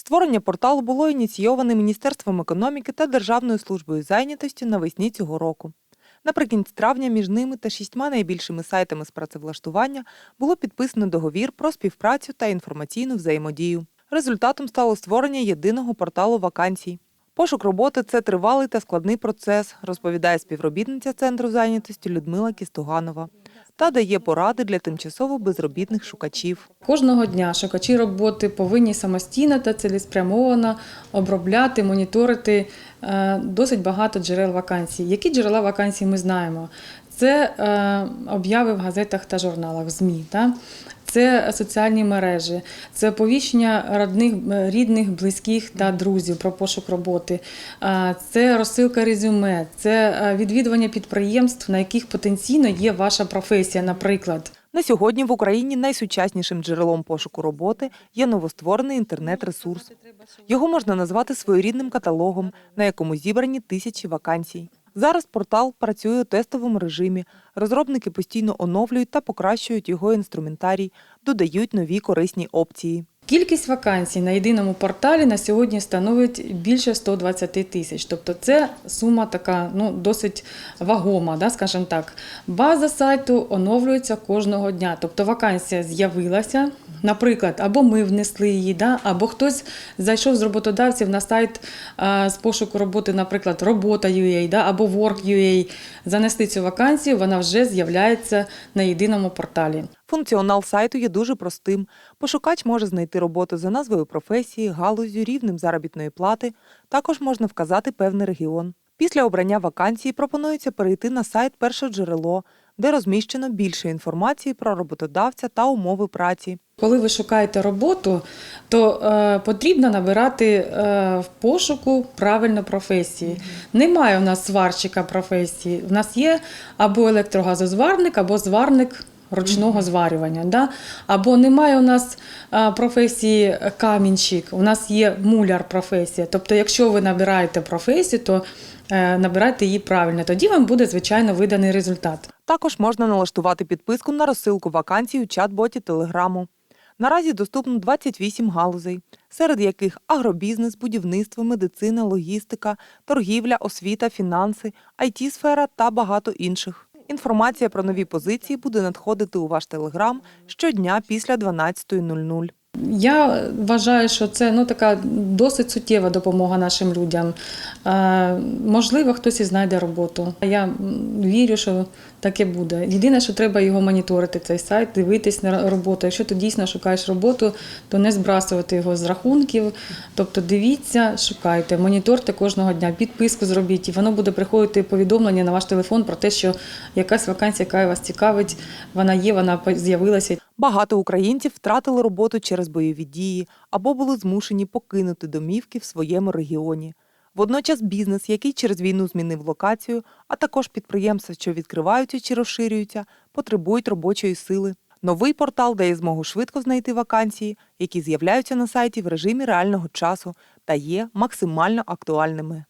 Створення порталу було ініційоване Міністерством економіки та Державною службою зайнятості навесні цього року. Наприкінці травня між ними та шістьма найбільшими сайтами з працевлаштування було підписано договір про співпрацю та інформаційну взаємодію. Результатом стало створення єдиного порталу вакансій. Пошук роботи це тривалий та складний процес, розповідає співробітниця центру зайнятості Людмила Кістуганова та дає поради для тимчасово безробітних шукачів. Кожного дня шукачі роботи повинні самостійно та цілеспрямовано обробляти, моніторити е, досить багато джерел вакансій. Які джерела вакансій ми знаємо? Це е, обяви в газетах та журналах, ЗМІ. Та? Це соціальні мережі, це оповіщення родних, е, рідних, близьких та друзів про пошук роботи, це розсилка резюме, це е, відвідування підприємств, на яких потенційно є ваша професія, наприклад. На сьогодні в Україні найсучаснішим джерелом пошуку роботи є новостворений інтернет-ресурс. Його можна назвати своєрідним каталогом, на якому зібрані тисячі вакансій. Зараз портал працює у тестовому режимі. Розробники постійно оновлюють та покращують його інструментарій, додають нові корисні опції. Кількість вакансій на єдиному порталі на сьогодні становить більше 120 тисяч. Тобто це сума така ну, досить вагома, да, скажімо так. База сайту оновлюється кожного дня. Тобто вакансія з'явилася, наприклад, або ми внесли її, да, або хтось зайшов з роботодавців на сайт з пошуку роботи, наприклад, робота.ua да, або work.ua, занесли цю вакансію, вона вже з'являється на єдиному порталі. Функціонал сайту є дуже простим. Пошукач може знайти роботу за назвою професії, галузю, рівнем заробітної плати. Також можна вказати певний регіон. Після обрання вакансії пропонується перейти на сайт Перше джерело, де розміщено більше інформації про роботодавця та умови праці. Коли ви шукаєте роботу, то е, потрібно набирати е, в пошуку правильно професії. Немає у нас сварщика професії. У нас є або електрогазозварник, або зварник ручного зварювання. Да? Або немає у нас е, професії камінщик, у нас є муляр професія. Тобто, якщо ви набираєте професію, то е, набирайте її правильно. Тоді вам буде, звичайно, виданий результат. Також можна налаштувати підписку на розсилку вакансій у чат-боті Телеграму. Наразі доступно 28 галузей, серед яких агробізнес, будівництво, медицина, логістика, торгівля, освіта, фінанси, IT-сфера та багато інших. Інформація про нові позиції буде надходити у ваш телеграм щодня після 12.00. Я вважаю, що це ну, така досить суттєва допомога нашим людям. Е, можливо, хтось і знайде роботу. Я вірю, що таке буде. Єдине, що треба його моніторити, цей сайт, дивитись на роботу. Якщо ти дійсно шукаєш роботу, то не збрасувати його з рахунків. Тобто дивіться, шукайте, моніторте кожного дня, підписку зробіть, і воно буде приходити повідомлення на ваш телефон про те, що якась вакансія, яка вас цікавить, вона є, вона з'явилася. Багато українців втратили роботу через бойові дії або були змушені покинути домівки в своєму регіоні. Водночас бізнес, який через війну змінив локацію, а також підприємства, що відкриваються чи розширюються, потребують робочої сили. Новий портал дає змогу швидко знайти вакансії, які з'являються на сайті в режимі реального часу та є максимально актуальними.